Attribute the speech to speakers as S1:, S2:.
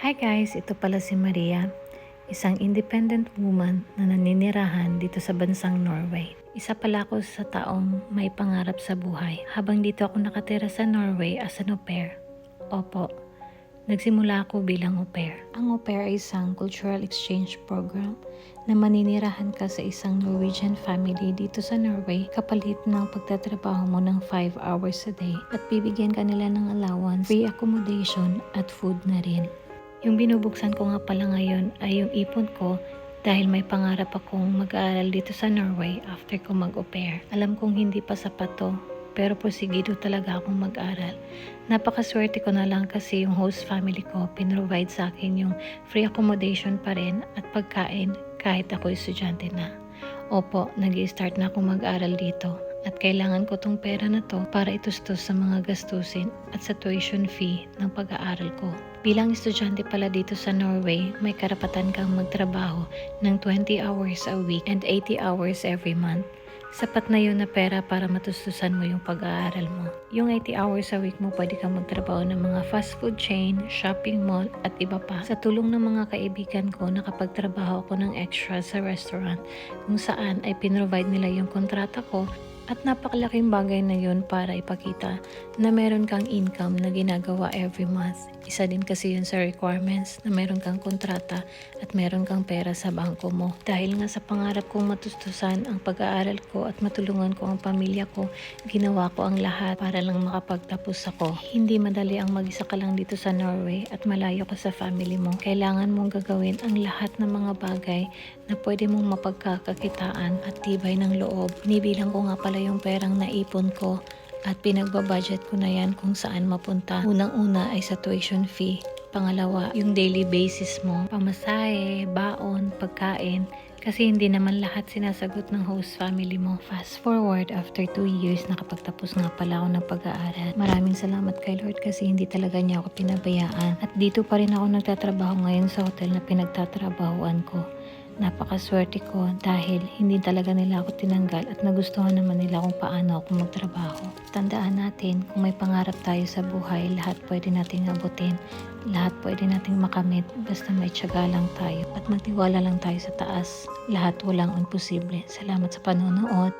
S1: Hi guys, ito pala si Maria, isang independent woman na naninirahan dito sa bansang Norway. Isa pala ako sa taong may pangarap sa buhay habang dito ako nakatira sa Norway as an au pair. Opo, nagsimula ako bilang au pair. Ang au pair ay isang cultural exchange program na maninirahan ka sa isang Norwegian family dito sa Norway kapalit ng pagtatrabaho mo ng 5 hours a day at bibigyan ka nila ng allowance, free accommodation at food na rin. Yung binubuksan ko nga pala ngayon ay yung ipon ko dahil may pangarap akong mag-aaral dito sa Norway after ko mag-au pair. Alam kong hindi pa sapat to, pero porsigido talaga akong mag-aral. Napakaswerte ko na lang kasi yung host family ko pinrovide sa akin yung free accommodation pa rin at pagkain kahit ako estudyante na. Opo, nag start na ako mag-aral dito at kailangan ko tong pera na to para itustos sa mga gastusin at sa tuition fee ng pag-aaral ko. Bilang estudyante pala dito sa Norway, may karapatan kang magtrabaho ng 20 hours a week and 80 hours every month. Sapat na yun na pera para matustusan mo yung pag-aaral mo. Yung 80 hours a week mo, pwede kang magtrabaho ng mga fast food chain, shopping mall, at iba pa. Sa tulong ng mga kaibigan ko, nakapagtrabaho ako ng extra sa restaurant kung saan ay pinrovide nila yung kontrata ko at napakalaking bagay na yun para ipakita na meron kang income na ginagawa every month. Isa din kasi yun sa requirements na meron kang kontrata at meron kang pera sa bangko mo. Dahil nga sa pangarap kong matustusan ang pag-aaral ko at matulungan ko ang pamilya ko, ginawa ko ang lahat para lang makapagtapos ako. Hindi madali ang mag-isa ka lang dito sa Norway at malayo ka sa family mo. Kailangan mong gagawin ang lahat ng mga bagay na pwede mong mapagkakakitaan at tibay ng loob. Binibilang ko nga pala yung perang naipon ko at pinagbabudget ko na yan kung saan mapunta. Unang-una ay sa tuition fee. Pangalawa, yung daily basis mo, pamasahe, baon, pagkain, kasi hindi naman lahat sinasagot ng host family mo. Fast forward, after 2 years, nakapagtapos nga pala ako ng pag-aaral. Maraming salamat kay Lord kasi hindi talaga niya ako pinabayaan. At dito pa rin ako nagtatrabaho ngayon sa hotel na pinagtatrabahuan ko. Napakaswerte ko dahil hindi talaga nila ako tinanggal at nagustuhan naman nila kung paano ako magtrabaho. Tandaan natin, kung may pangarap tayo sa buhay, lahat pwede nating abutin. Lahat pwede nating makamit basta may tiyaga lang tayo at magtiwala lang tayo sa taas. Lahat walang imposible. Salamat sa panonood.